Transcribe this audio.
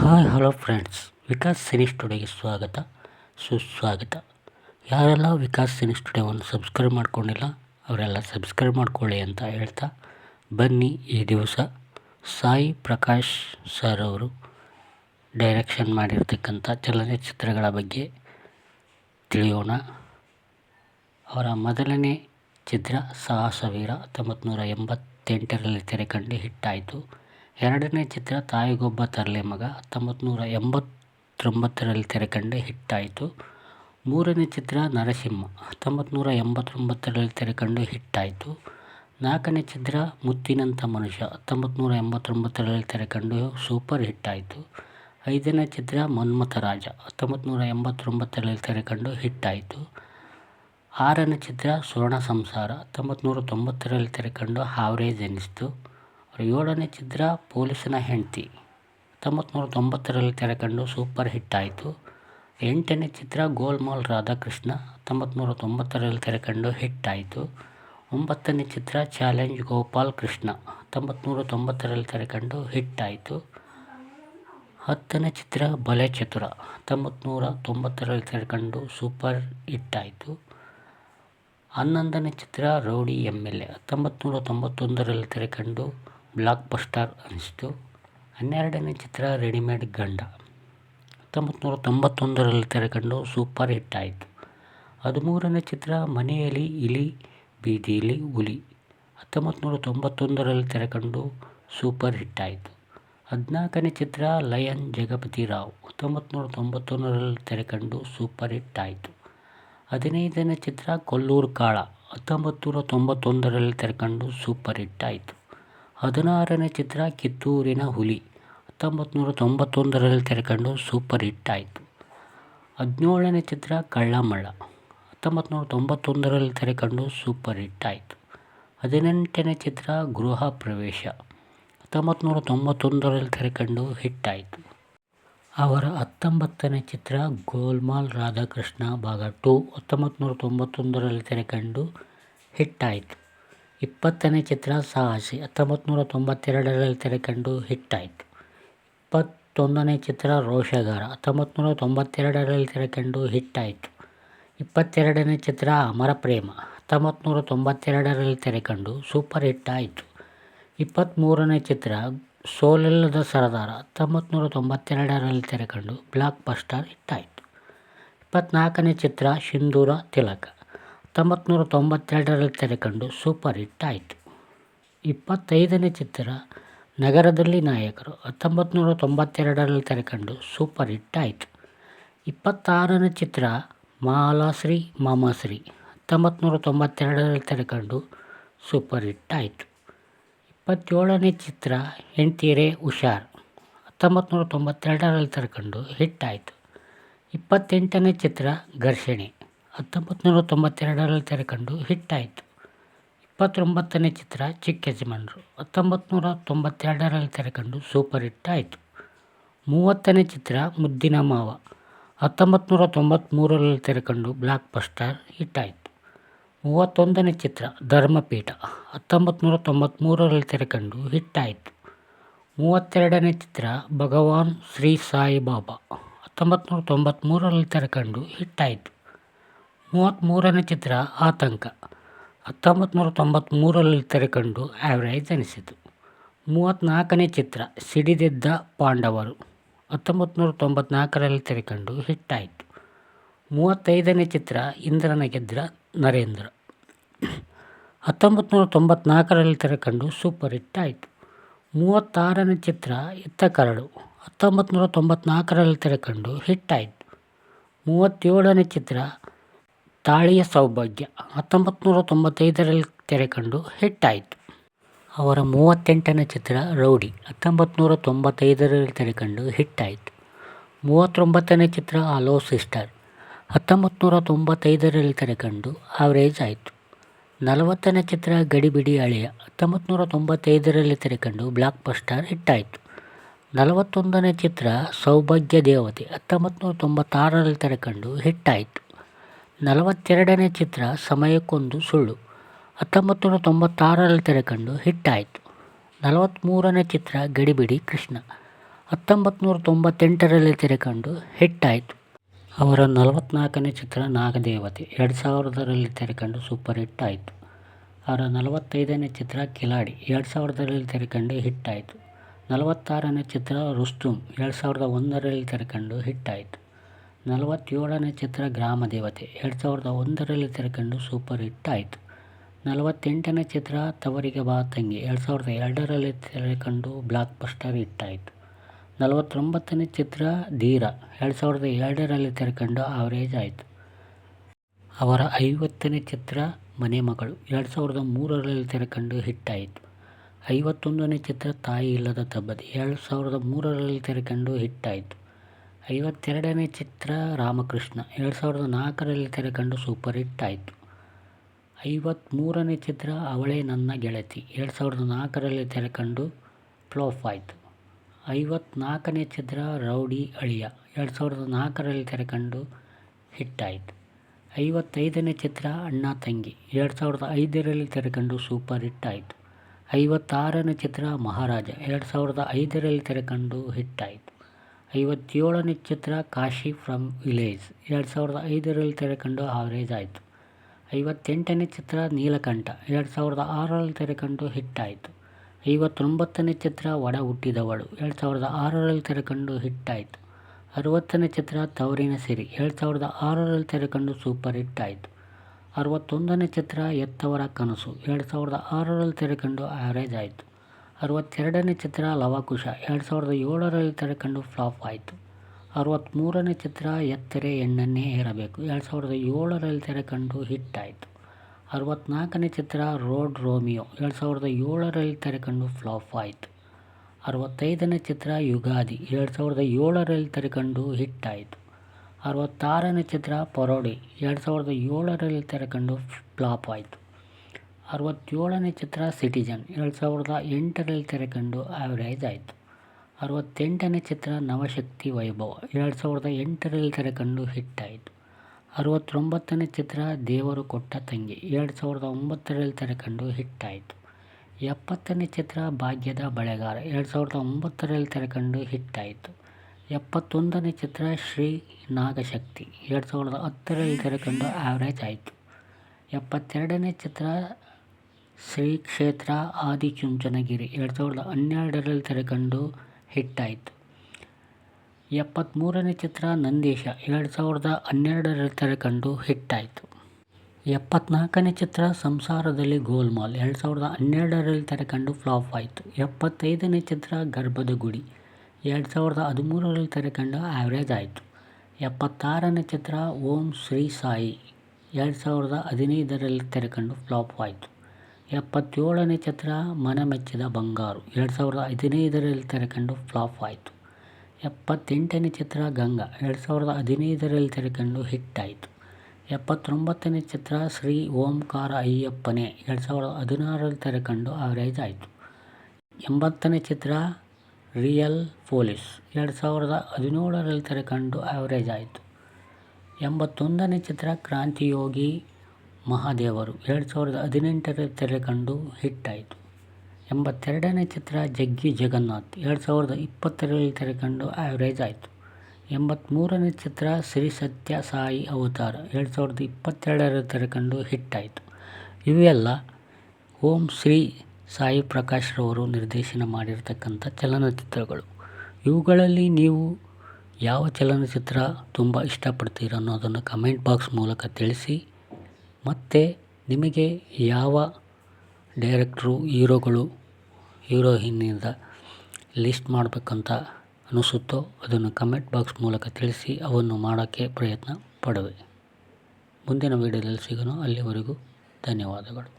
Hi, hello friends. Vikas cine ಸ್ಟುಡಿಯೋಗೆ ಸ್ವಾಗತ. ಸುಸ್ವಾಗತ. ಯಾರೆಲ್ಲ ವಿಕಾಸ್ ಸಿನಿ ಸ್ಟುಡಿಯೋವನ್ನು ಸಬ್ಸ್ಕ್ರೈಬ್ ಮಾಡ್ಕೊಂಡಿಲ್ಲ, ಅವರೆಲ್ಲ ಸಬ್ಸ್ಕ್ರೈಬ್ ಮಾಡ್ಕೊಳ್ಳಿ ಅಂತ ಹೇಳ್ತಾ ಬನ್ನಿ ಈ ದಿವಸ. ಸಾಯಿ ಪ್ರಕಾಶ್ ಸರ್ ಅವರು ಡೈರೆಕ್ಷನ್ ಮಾಡಿರ್ತಕ್ಕಂಥ ಚಲನಚಿತ್ರಗಳ ಬಗ್ಗೆ ತಿಳಿಯೋಣ. ಅವರ ಮೊದಲನೇ ಚಿತ್ರ ಸಾಹಸವೀರ ಹತ್ತೊಂಬತ್ತು ನೂರ ಎಂಬತ್ತೆಂಟರಲ್ಲಿ ತೆರೆಕಂಡು ಹಿಟ್ಟಾಯಿತು ಎರಡನೇ ಚಿತ್ರ ತಾಯಿಗೊಬ್ಬ ತರಲೆ ಮಗ. ಹತ್ತೊಂಬತ್ತು ನೂರ ಎಂಬತ್ತೊಂಬತ್ತರಲ್ಲಿ ತೆರೆಕಂಡು ಹಿಟ್ಟಾಯಿತು. ಮೂರನೇ ಚಿತ್ರ ನರಸಿಂಹ. ಹತ್ತೊಂಬತ್ತು ನೂರ ಎಂಬತ್ತೊಂಬತ್ತರಲ್ಲಿ ತೆರೆಕಂಡು ಹಿಟ್ಟಾಯಿತು. ನಾಲ್ಕನೇ ಚಿತ್ರ ಮುತ್ತಿನಂಥ ಮನುಷ್ಯ. ಹತ್ತೊಂಬತ್ತು ನೂರ ಎಂಬತ್ತೊಂಬತ್ತರಲ್ಲಿ ತೆರೆಕಂಡು ಸೂಪರ್ ಹಿಟ್ಟಾಯಿತು. ಐದನೇ ಚಿತ್ರ ಮನ್ಮಥ ರಾಜ. ಹತ್ತೊಂಬತ್ತು ನೂರ ಎಂಬತ್ತೊಂಬತ್ತರಲ್ಲಿ ತೆರೆಕಂಡು ಹಿಟ್ಟಾಯಿತು. ಆರನೇ ಚಿತ್ರ ಸುವರ್ಣ ಸಂಸಾರ. ಹತ್ತೊಂಬತ್ತು ನೂರ ತೊಂಬತ್ತರಲ್ಲಿ ತೆರೆಕಂಡು ಹಾವರೇಜ್ ಎನಿಸಿತು. ಏಳನೇ ಚಿತ್ರ ಪೊಲೀಸನ ಹೆಂಡತಿ. ಹತ್ತೊಂಬತ್ತು ನೂರ ತೊಂಬತ್ತರಲ್ಲಿ ತೆರೆಕಂಡು ಸೂಪರ್ ಹಿಟ್ ಆಯಿತು. ಎಂಟನೇ ಚಿತ್ರ ಗೋಲ್ಮಾಲ್ ರಾಧಾಕೃಷ್ಣ ಹತ್ತೊಂಬತ್ತು ನೂರ ತೊಂಬತ್ತರಲ್ಲಿ ತೆರೆಕಂಡು ಆಯಿತು. ಒಂಬತ್ತನೇ ಚಿತ್ರ ಚಾಲೆಂಜ್ ಗೋಪಾಲ್ ಕೃಷ್ಣ ಹತ್ತೊಂಬತ್ತು ನೂರ ತೊಂಬತ್ತರಲ್ಲಿ ತೆರೆಕಂಡು ಆಯಿತು. ಹತ್ತನೇ ಚಿತ್ರ ಬಲೆ ಚತುರ ಹತ್ತೊಂಬತ್ತು ನೂರ ತೊಂಬತ್ತರಲ್ಲಿ ತೆರೆಕಂಡು ಸೂಪರ್ ಹಿಟ್ ಆಯಿತು. ಹನ್ನೊಂದನೇ ಚಿತ್ರ ರೌಡಿ ಎಂ ಎಲ್ ಎ ಹತ್ತೊಂಬತ್ತು ನೂರ ತೊಂಬತ್ತೊಂದರಲ್ಲಿ ತೆರೆಕಂಡು ಬ್ಲಾಕ್ ಬಸ್ಟರ್ ಅನಿಸಿತು ಹನ್ನೆರಡನೇ ಚಿತ್ರ ರೆಡಿಮೇಡ್ ಗಂಡ. ಹತ್ತೊಂಬತ್ತು ನೂರ ತೊಂಬತ್ತೊಂದರಲ್ಲಿ ತೆರೆಕಂಡು ಸೂಪರ್ ಹಿಟ್ ಆಯಿತು. ಹದಿಮೂರನೇ ಚಿತ್ರ ಮನೆಯಲ್ಲಿ ಇಲಿ ಬೀದಿಯಲ್ಲಿ ಹುಲಿ. ಹತ್ತೊಂಬತ್ತು ನೂರ ತೊಂಬತ್ತೊಂದರಲ್ಲಿ ತೆರೆಕಂಡು ಸೂಪರ್ ಹಿಟ್ ಆಯಿತು. ಹದಿನಾಲ್ಕನೇ ಚಿತ್ರ ಲಯನ್ ಜಗಪತಿ ರಾವ್. ಹತ್ತೊಂಬತ್ತು ನೂರ ತೊಂಬತ್ತೊಂದರಲ್ಲಿ ತೆರೆಕಂಡು ಸೂಪರ್ ಹಿಟ್ ಆಯಿತು. ಹದಿನೈದನೇ ಚಿತ್ರ ಕೊಲ್ಲೂರು ಕಾಳ. ಹತ್ತೊಂಬತ್ತು ನೂರ ತೊಂಬತ್ತೊಂದರಲ್ಲಿ ತೆರೆಕಂಡು ಸೂಪರ್ ಹಿಟ್ಟಾಯಿತು ಹದಿನಾರನೇ ಚಿತ್ರ ಕಿತ್ತೂರಿನ ಹುಲಿ. ಹತ್ತೊಂಬತ್ತು ನೂರ ತೊಂಬತ್ತೊಂದರಲ್ಲಿ ತೆರೆಕಂಡು ಸೂಪರ್ ಹಿಟ್ ಆಯಿತು. ಹದಿನೇಳನೇ ಚಿತ್ರ ಕಳ್ಳಮಳ್ಳ. ಹತ್ತೊಂಬತ್ತು ನೂರ ತೊಂಬತ್ತೊಂದರಲ್ಲಿ ತೆರೆಕಂಡು ಸೂಪರ್ ಹಿಟ್ ಆಯಿತು. ಹದಿನೆಂಟನೇ ಚಿತ್ರ ಗೃಹ ಪ್ರವೇಶ. ಹತ್ತೊಂಬತ್ತು ನೂರ ತೊಂಬತ್ತೊಂದರಲ್ಲಿ ತೆರೆಕಂಡು ಆಯಿತು. ಅವರ ಹತ್ತೊಂಬತ್ತನೇ ಚಿತ್ರ ಗೋಲ್ಮಾಲ್ ರಾಧಾಕೃಷ್ಣ ಭಾಗ ಟು. ಹತ್ತೊಂಬತ್ತು ನೂರ ತೊಂಬತ್ತೊಂದರಲ್ಲಿ ತೆರೆಕಂಡು ಹಿಟ್ಟಾಯಿತು ಇಪ್ಪತ್ತನೇ ಚಿತ್ರ ಸಾಹಸಿ. ಹತ್ತೊಂಬತ್ತು ನೂರ ತೊಂಬತ್ತೆರಡರಲ್ಲಿ ತೆರೆಕಂಡು ಹಿಟ್ಟಾಯಿತು. ಇಪ್ಪತ್ತೊಂದನೇ ಚಿತ್ರ ರೋಷಗಾರ. ಹತ್ತೊಂಬತ್ತು ನೂರ ತೊಂಬತ್ತೆರಡರಲ್ಲಿ ತೆರೆಕಂಡು ಹಿಟ್ಟಾಯಿತು. ಇಪ್ಪತ್ತೆರಡನೇ ಚಿತ್ರ ಅಮರ ಪ್ರೇಮ ಹತ್ತೊಂಬತ್ತು ನೂರ ತೊಂಬತ್ತೆರಡರಲ್ಲಿ ತೆರೆಕಂಡು ಸೂಪರ್ ಹಿಟ್ಟಾಯಿತು. ಇಪ್ಪತ್ತ್ಮೂರನೇ ಚಿತ್ರ ಸೋಲಿಲ್ಲದ ಸರದಾರ. ಹತ್ತೊಂಬತ್ತು ನೂರ ತೊಂಬತ್ತೆರಡರಲ್ಲಿ ತೆರೆಕಂಡು ಬ್ಲಾಕ್ ಬಸ್ಟರ್ ಹಿಟ್ಟಾಯಿತು. ಇಪ್ಪತ್ತ್ನಾಲ್ಕನೇ ಚಿತ್ರ ಸಿಂಧೂರ ತಿಲಕ. ಹತ್ತೊಂಬತ್ತು ತೊಂಬತ್ತೆರಡರಲ್ಲಿ ತೆರೆಕಂಡು ಸೂಪರ್ ಹಿಟ್ಟಾಯಿತು ಇಪ್ಪತ್ತೈದನೇ ಚಿತ್ರ, ನಗರದಲ್ಲಿ ನಾಯಕರು ಹತ್ತೊಂಬತ್ನೂರ ತೊಂಬತ್ತೆರಡರಲ್ಲಿ ತೆರೆಕಂಡು ಸೂಪರ್ ಹಿಟ್ ಆಯಿತು ಇಪ್ಪತ್ತಾರನೇ ಚಿತ್ರ, ಮಾಲಾಶ್ರೀ, ಮಾಮಾಶ್ರೀ ಹತ್ತೊಂಬತ್ನೂರ ತೊಂಬತ್ತೆರಡರಲ್ಲಿ ತೆರೆಕಂಡು ಸೂಪರ್ ಹಿಟ್ ಆಯಿತು ಇಪ್ಪತ್ತೇಳನೇ ಚಿತ್ರ, ಹೆಂಡ್ತೀರೇ ಹುಷಾರ್ ಹತ್ತೊಂಬತ್ನೂರ ತೊಂಬತ್ತೆರಡರಲ್ಲಿ ಹಿಟ್ ಆಯಿತು ಇಪ್ಪತ್ತೆಂಟನೇ ಚಿತ್ರ, ಘರ್ಷಣೆ ಹತ್ತೊಂಬತ್ತು ನೂರ ತೊಂಬತ್ತೆರಡರಲ್ಲಿ ತೆರೆಕಂಡು ಹಿಟ್ಟಾಯಿತು. ಇಪ್ಪತ್ತೊಂಬತ್ತನೇ ಚಿತ್ರ ಚಿಕ್ಕ ಯಜಮಾನರು. ಹತ್ತೊಂಬತ್ತು ನೂರ ತೊಂಬತ್ತೆರಡರಲ್ಲಿ ತೆರೆಕಂಡು ಸೂಪರ್ ಹಿಟ್ಟಾಯಿತು. ಮೂವತ್ತನೇ ಚಿತ್ರ ಮುದ್ದಿನ ಮಾವ. ಹತ್ತೊಂಬತ್ತು ನೂರ ತೊಂಬತ್ತ್ಮೂರರಲ್ಲಿ ತೆರೆಕಂಡು ಬ್ಲಾಕ್ ಬಸ್ಟರ್ ಹಿಟ್ಟಾಯಿತು. ಮೂವತ್ತೊಂದನೇ ಚಿತ್ರ ಧರ್ಮಪೀಠ. ಹತ್ತೊಂಬತ್ತು ನೂರ ತೊಂಬತ್ತ್ಮೂರರಲ್ಲಿ ತೆರೆಕಂಡು ಹಿಟ್ಟಾಯಿತು. ಮೂವತ್ತೆರಡನೇ ಚಿತ್ರ ಭಗವಾನ್ ಶ್ರೀ ಸಾಯಿಬಾಬಾ. ಹತ್ತೊಂಬತ್ತು ನೂರ ತೊಂಬತ್ತ್ಮೂರರಲ್ಲಿ ತೆರೆಕಂಡು ಹಿಟ್ಟಾಯಿತು. ಮೂವತ್ತ್ಮೂರನೇ ಚಿತ್ರ ಆತಂಕ. ಹತ್ತೊಂಬತ್ತು ನೂರ ತೊಂಬತ್ತ್ಮೂರರಲ್ಲಿ ತೆರೆಕಂಡು ಆ್ಯಾವ್ರೇಜ್ ಅನಿಸಿತು. ಮೂವತ್ತ್ನಾಲ್ಕನೇ ಚಿತ್ರ ಸಿಡಿದೆದ್ದ ಪಾಂಡವರು. ಹತ್ತೊಂಬತ್ತು ನೂರ ತೊಂಬತ್ನಾಲ್ಕರಲ್ಲಿ ತೆರೆಕಂಡು ಹಿಟ್ಟಾಯಿತು. ಮೂವತ್ತೈದನೇ ಚಿತ್ರ ಇಂದ್ರನ ಗೆದ್ರ ನರೇಂದ್ರ. ಹತ್ತೊಂಬತ್ತು ನೂರ ತೊಂಬತ್ನಾಲ್ಕರಲ್ಲಿ ತೆರೆಕಂಡು ಸೂಪರ್ ಹಿಟ್ಟಾಯಿತು. ಮೂವತ್ತಾರನೇ ಚಿತ್ರ ಇತ್ತ ಕರಡು ಹತ್ತೊಂಬತ್ತು ನೂರ ತೊಂಬತ್ನಾಲ್ಕರಲ್ಲಿ ತೆರೆಕಂಡು ಹಿಟ್ಟಾಯಿತು. ಮೂವತ್ತೇಳನೇ ಚಿತ್ರ ತಾಳಿಯ ಸೌಭಾಗ್ಯ ಹತ್ತೊಂಬತ್ತು ನೂರ ತೊಂಬತ್ತೈದರಲ್ಲಿ ತೆರೆಕಂಡು ಹಿಟ್ಟಾಯಿತು. ಅವರ ಮೂವತ್ತೆಂಟನೇ ಚಿತ್ರ ರೌಡಿ ಹತ್ತೊಂಬತ್ತು ನೂರ ತೊಂಬತ್ತೈದರಲ್ಲಿ ತೆರೆಕಂಡು ಹಿಟ್ಟಾಯಿತು. ಮೂವತ್ತೊಂಬತ್ತನೇ ಚಿತ್ರ ಅಲೋ ಸಿಸ್ಟರ್ ಹತ್ತೊಂಬತ್ತು ನೂರ ತೊಂಬತ್ತೈದರಲ್ಲಿ ತೆರೆಕಂಡು ಆವರೇಜ್ ಆಯಿತು. ನಲವತ್ತನೇ ಚಿತ್ರ ಗಡಿಬಿಡಿ ಅಳೆಯ ಹತ್ತೊಂಬತ್ತು ನೂರ ತೊಂಬತ್ತೈದರಲ್ಲಿ ತೆರೆಕಂಡು ಬ್ಲಾಕ್ ಬಸ್ಟರ್ ಹಿಟ್ಟಾಯಿತು. ನಲವತ್ತೊಂದನೇ ಚಿತ್ರ ಸೌಭಾಗ್ಯ ದೇವತೆ ಹತ್ತೊಂಬತ್ತು ನೂರ ತೊಂಬತ್ತಾರರಲ್ಲಿ ತೆರೆಕಂಡು ಹಿಟ್ಟಾಯಿತು. ನಲವತ್ತೆರಡನೇ ಚಿತ್ರ ಸಮಯಕ್ಕೊಂದು ಸುಳ್ಳು. ಹತ್ತೊಂಬತ್ತು ನೂರ ತೊಂಬತ್ತಾರರಲ್ಲಿ ತೆರೆಕಂಡು ಹಿಟ್ಟಾಯಿತು. ನಲವತ್ತ್ಮೂರನೇ ಚಿತ್ರ ಗಡಿಬಿಡಿ ಕೃಷ್ಣ. ಹತ್ತೊಂಬತ್ತು ನೂರ ತೊಂಬತ್ತೆಂಟರಲ್ಲಿ ತೆರೆಕಂಡು ಹಿಟ್ಟಾಯಿತು. ಅವರ ನಲವತ್ತ್ನಾಲ್ಕನೇ ಚಿತ್ರ ನಾಗದೇವತೆ. ಎರಡು ಸಾವಿರದರಲ್ಲಿ ತೆರೆಕಂಡು ಸೂಪರ್ ಹಿಟ್ ಆಯಿತು. ಅವರ ನಲವತ್ತೈದನೇ ಚಿತ್ರ ಕಿಲಾಡಿ. ಎರಡು ಸಾವಿರದಲ್ಲಿ ತೆರೆಕಂಡು ಹಿಟ್ಟಾಯಿತು. ನಲವತ್ತಾರನೇ ಚಿತ್ರ ರುಸ್ತುಮ್ ಎರಡು ಸಾವಿರದ ಒಂದರಲ್ಲಿ ತೆರೆಕಂಡು ಹಿಟ್ಟಾಯಿತು. ನಲವತ್ತೇಳನೇ ಚಿತ್ರ ಗ್ರಾಮದೇವತೆ ಎರಡು ಸಾವಿರದ ಒಂದರಲ್ಲಿ ತೆರೆಕಂಡು ಸೂಪರ್ ಹಿಟ್ ಆಯಿತು. ನಲವತ್ತೆಂಟನೇ ಚಿತ್ರ ತವರಿಗೆ ಬಾ ತಂಗಿ ಎರಡು ಸಾವಿರದ ಎರಡರಲ್ಲಿ ತೆರೆಕಂಡು ಬ್ಲಾಕ್ ಬಸ್ಟರ್ ಹಿಟ್ಟಾಯಿತು ನಲವತ್ತೊಂಬತ್ತನೇ ಚಿತ್ರ ಧೀರ ಎರಡು ಸಾವಿರದ ಎರಡರಲ್ಲಿ ತೆರೆಕಂಡು ಆವರೇಜ್ ಆಯಿತು. ಅವರ ಐವತ್ತನೇ ಚಿತ್ರ ಮನೆ ಮಗಳು ಎರಡು ಸಾವಿರದ ಮೂರರಲ್ಲಿ ತೆರೆಕಂಡು ಹಿಟ್ಟಾಯಿತು ಐವತ್ತೊಂದನೇ ಚಿತ್ರ ತಾಯಿ ಇಲ್ಲದ ತಬ್ಬದಿ ಎರಡು ಸಾವಿರದ ಮೂರರಲ್ಲಿ ತೆರೆಕಂಡು ಹಿಟ್ಟಾಯಿತು ಐವತ್ತೆರಡನೇ ಚಿತ್ರ ರಾಮಕೃಷ್ಣ. ಎರಡು ಸಾವಿರದ ನಾಲ್ಕರಲ್ಲಿ ತೆರೆಕಂಡು ಸೂಪರ್ ಹಿಟ್ ಆಯಿತು. ಐವತ್ತ್ಮೂರನೇ ಚಿತ್ರ ಅವಳೇ ನನ್ನ ಗೆಳತಿ. ಎರಡು ಸಾವಿರದ ನಾಲ್ಕರಲ್ಲಿ ತೆರೆಕಂಡು ಫ್ಲೋಫ್ ಆಯಿತು. ಐವತ್ನಾಲ್ಕನೇ ಚಿತ್ರ ರೌಡಿ ಅಳಿಯ. ಎರಡು ಸಾವಿರದ ನಾಲ್ಕರಲ್ಲಿ ಹಿಟ್ ಆಯ್ತು. ಐವತ್ತೈದನೇ ಚಿತ್ರ ಅಣ್ಣ ತಂಗಿ. ಎರಡು ಸಾವಿರದ ಐದರಲ್ಲಿ ತೆರೆಕಂಡು ಸೂಪರ್ ಹಿಟ್ ಆಯಿತು. ಐವತ್ತಾರನೇ ಚಿತ್ರ ಮಹಾರಾಜ. ಎರಡು ಸಾವಿರದ ಐದರಲ್ಲಿ ಹಿಟ್ ಹಿಟ್ಟಾಯಿತು ಐವತ್ತೇಳನೇ ಚಿತ್ರ ಕಾಶಿ ಫ್ರಮ್ ವಿಲೇಜ್. ಎರಡು ಸಾವಿರದ ಐದರಲ್ಲಿ ತೆರೆಕಂಡು ಆವರೇಜ್ ಆಯಿತು. ಐವತ್ತೆಂಟನೇ ಚಿತ್ರ ನೀಲಕಂಠ. ಎರಡು ಸಾವಿರದ ಆರರಲ್ಲಿ ತೆರೆಕಂಡು ಹಿಟ್ಟಾಯಿತು. ಐವತ್ತೊಂಬತ್ತನೇ ಚಿತ್ರ ಒಡ ಹುಟ್ಟಿದವಳು. ಎರಡು ಸಾವಿರದ ಆರರಲ್ಲಿ ತೆರೆಕಂಡು ಹಿಟ್ಟಾಯಿತು. ಅರವತ್ತನೇ ಚಿತ್ರ ತವರಿನ ಸಿರಿ. ಎರಡು ಸಾವಿರದ ಆರರಲ್ಲಿ ತೆರೆಕಂಡು ಸೂಪರ್ ಹಿಟ್ ಆಯಿತು ಅರವತ್ತೊಂದನೇ ಚಿತ್ರ ಎತ್ತವರ ಕನಸು. ಎರಡು ಸಾವಿರದ ಆರರಲ್ಲಿ ತೆರೆಕಂಡು ಆವರೇಜ್ ಆಯಿತು. ಅರವತ್ತೆರಡನೇ ಚಿತ್ರ ಲವಕುಶ. ಎರಡು ಸಾವಿರದ ಏಳರಲ್ಲಿ ತೆರೆಕಂಡು ಫ್ಲಾಪ್ ಆಯಿತು. ಅರವತ್ತ್ಮೂರನೇ ಚಿತ್ರ ಎತ್ತರೆ ಎಣ್ಣನ್ನೇ ಹೇರಬೇಕು ಎರಡು ಸಾವಿರದ ಏಳರಲ್ಲಿ ತೆರೆಕಂಡು ಹಿಟ್ ಆಯಿತು. ಅರವತ್ತ್ನಾಲ್ಕನೇ ಚಿತ್ರ ರೋಡ್ ರೋಮಿಯೋ. ಎರಡು ಸಾವಿರದ ಏಳರಲ್ಲಿ ತೆರೆಕಂಡು ಫ್ಲಾಪ್ ಆಯಿತು. ಅರವತ್ತೈದನೇ ಚಿತ್ರ ಯುಗಾದಿ. ಎರಡು ಸಾವಿರದ ಏಳರಲ್ಲಿ ತೆರೆಕಂಡು ಹಿಟ್ ಆಯಿತು. ಅರವತ್ತಾರನೇ ಚಿತ್ರ ಪರೋಡಿ. ಎರಡು ಸಾವಿರದ ಏಳರಲ್ಲಿ ತೆರೆಕಂಡು ಫ್ಲಾಪ್ ಆಯಿತು. ಅರವತ್ತೇಳನೇ ಚಿತ್ರ ಸಿಟಿಜನ್. ಎರಡು ಸಾವಿರದ ಎಂಟರಲ್ಲಿ ತೆರೆಕಂಡು ಆವರೇಜ್ ಆಯಿತು ಅರವತ್ತೆಂಟನೇ ಚಿತ್ರ ನವಶಕ್ತಿ ವೈಭವ. ಎರಡು ಸಾವಿರದ ಎಂಟರಲ್ಲಿ ತೆರೆಕಂಡು ಹಿಟ್ ಆಯಿತು ಅರವತ್ತೊಂಬತ್ತನೇ ಚಿತ್ರ ದೇವರು ಕೊಟ್ಟ ತಂಗಿ. ಎರಡು ಸಾವಿರದ ಒಂಬತ್ತರಲ್ಲಿ ತೆರೆಕಂಡು ಹಿಟ್ ಆಯಿತು ಎಪ್ಪತ್ತನೇ ಚಿತ್ರ ಭಾಗ್ಯದ ಬಳೆಗಾರ. ಎರಡು ಸಾವಿರದ ಒಂಬತ್ತರಲ್ಲಿ ತೆರೆಕಂಡು ಹಿಟ್ ಆಯಿತು ಎಪ್ಪತ್ತೊಂದನೇ ಚಿತ್ರ ಶ್ರೀ ನಾಗಶಕ್ತಿ. ಎರಡು ಸಾವಿರದ ಹತ್ತರಲ್ಲಿ ತೆರೆಕಂಡು ಆವರೇಜ್ ಆಯಿತು ಎಪ್ಪತ್ತೆರಡನೇ ಚಿತ್ರ ಶ್ರೀ ಕ್ಷೇತ್ರ ಆದಿಚುಂಚನಗಿರಿ ಎರಡು ಸಾವಿರದ ಹನ್ನೆರಡರಲ್ಲಿ ತೆರೆಕಂಡು ಹಿಟ್ ಆಯಿತು ಎಪ್ಪತ್ತ್ಮೂರನೇ ಚಿತ್ರ ನಂದೀಶ ಎರಡು ಸಾವಿರದ ಹನ್ನೆರಡರಲ್ಲಿ ತೆರೆಕಂಡು ಹಿಟ್ ಆಯಿತು ಎಪ್ಪತ್ನಾಲ್ಕನೇ ಚಿತ್ರ ಸಂಸಾರದಲ್ಲಿ ಗೋಲ್ಮಾಲ್ ಎರಡು ಸಾವಿರದ ಹನ್ನೆರಡರಲ್ಲಿ ತೆರೆಕಂಡು ಫ್ಲಾಪ್ ಆಯಿತು ಎಪ್ಪತ್ತೈದನೇ ಚಿತ್ರ ಗರ್ಭದ ಗುಡಿ ಎರಡು ಸಾವಿರದ ಹದಿಮೂರರಲ್ಲಿ ತೆರೆಕಂಡು ಆ್ಯಾವ್ರೇಜ್ ಆಯಿತು. ಎಪ್ಪತ್ತಾರನೇ ಚಿತ್ರ ಓಂ ಶ್ರೀ ಸಾಯಿ ಎರಡು ಸಾವಿರದ ಹದಿನೈದರಲ್ಲಿ ತೆರೆಕಂಡು ಫ್ಲಾಪ್ ಆಯಿತು ಎಪ್ಪತ್ತೇಳನೇ ಚಿತ್ರ ಮನಮೆಚ್ಚಿದ ಬಂಗಾರು. ಎರಡು ಸಾವಿರದ ಹದಿನೈದರಲ್ಲಿ ತೆರೆಕಂಡು ಫ್ಲಾಪ್ ಆಯಿತು. ಎಪ್ಪತ್ತೆಂಟನೇ ಚಿತ್ರ ಗಂಗಾ. ಎರಡು ಸಾವಿರದ ಹದಿನೈದರಲ್ಲಿ ತೆರೆಕಂಡು ಹಿಟ್ ಆಯಿತು ಎಪ್ಪತ್ತೊಂಬತ್ತನೇ ಚಿತ್ರ ಶ್ರೀ ಓಂಕಾರ ಅಯ್ಯಪ್ಪನೇ. ಎರಡು ಸಾವಿರದ ಹದಿನಾರರಲ್ಲಿ ತೆರೆಕಂಡು ಆವರೇಜ್ ಆಯಿತು. ಎಂಬತ್ತನೇ ಚಿತ್ರ ರಿಯಲ್ ಪೊಲೀಸ್. ಎರಡು ಸಾವಿರದ ಹದಿನೇಳರಲ್ಲಿ ತೆರೆಕಂಡು ಆವರೇಜ್ ಆಯಿತು. ಎಂಬತ್ತೊಂದನೇ ಚಿತ್ರ ಕ್ರಾಂತಿಯೋಗಿ ಮಹಾದೇವರು ಎರಡು ಸಾವಿರದ ಹದಿನೆಂಟರಲ್ಲಿ ತೆರೆಕಂಡು ಹಿಟ್ ಆಯಿತು ಎಂಬತ್ತೆರಡನೇ ಚಿತ್ರ ಜಗ್ಗಿ ಜಗನ್ನಾಥ್ ಎರಡು ಸಾವಿರದ ಇಪ್ಪತ್ತರಲ್ಲಿ ತೆರೆಕಂಡು ಆವರೇಜ್ ಆಯಿತು. ಎಂಬತ್ತ್ಮೂರನೇ ಚಿತ್ರ ಶ್ರೀ ಸತ್ಯ ಸಾಯಿ ಅವತಾರ ಎರಡು ಸಾವಿರದ ಇಪ್ಪತ್ತೆರಡರಲ್ಲಿ ತೆರೆಕಂಡು ಹಿಟ್ ಆಯಿತು ಇವೆಲ್ಲ ಓಂ ಶ್ರೀ ಸಾಯಿ ಪ್ರಕಾಶ್ರವರು ನಿರ್ದೇಶನ ಮಾಡಿರ್ತಕ್ಕಂಥ ಚಲನಚಿತ್ರಗಳು. ಇವುಗಳಲ್ಲಿ ನೀವು ಯಾವ ಚಲನಚಿತ್ರ ತುಂಬ ಇಷ್ಟಪಡ್ತೀರ ಅನ್ನೋದನ್ನು ಕಮೆಂಟ್ ಬಾಕ್ಸ್ ಮೂಲಕ ತಿಳಿಸಿ. ಮತ್ತು ನಿಮಗೆ ಯಾವ ಡೈರೆಕ್ಟ್ರು, ಹೀರೋಗಳು ಹೀರೋಯಿನ್ನಿಂದ ಲಿಸ್ಟ್ ಮಾಡಬೇಕಂತ ಅನಿಸುತ್ತೋ ಅದನ್ನು ಕಮೆಂಟ್ ಬಾಕ್ಸ್ ಮೂಲಕ ತಿಳಿಸಿ ಅವನ್ನು ಮಾಡೋಕ್ಕೆ ಪ್ರಯತ್ನ ಪಡುವೆ. ಮುಂದಿನ ವೀಡಿಯೋದಲ್ಲಿ ಸಿಗೋಣ. ಅಲ್ಲಿವರೆಗೂ ಧನ್ಯವಾದಗಳು.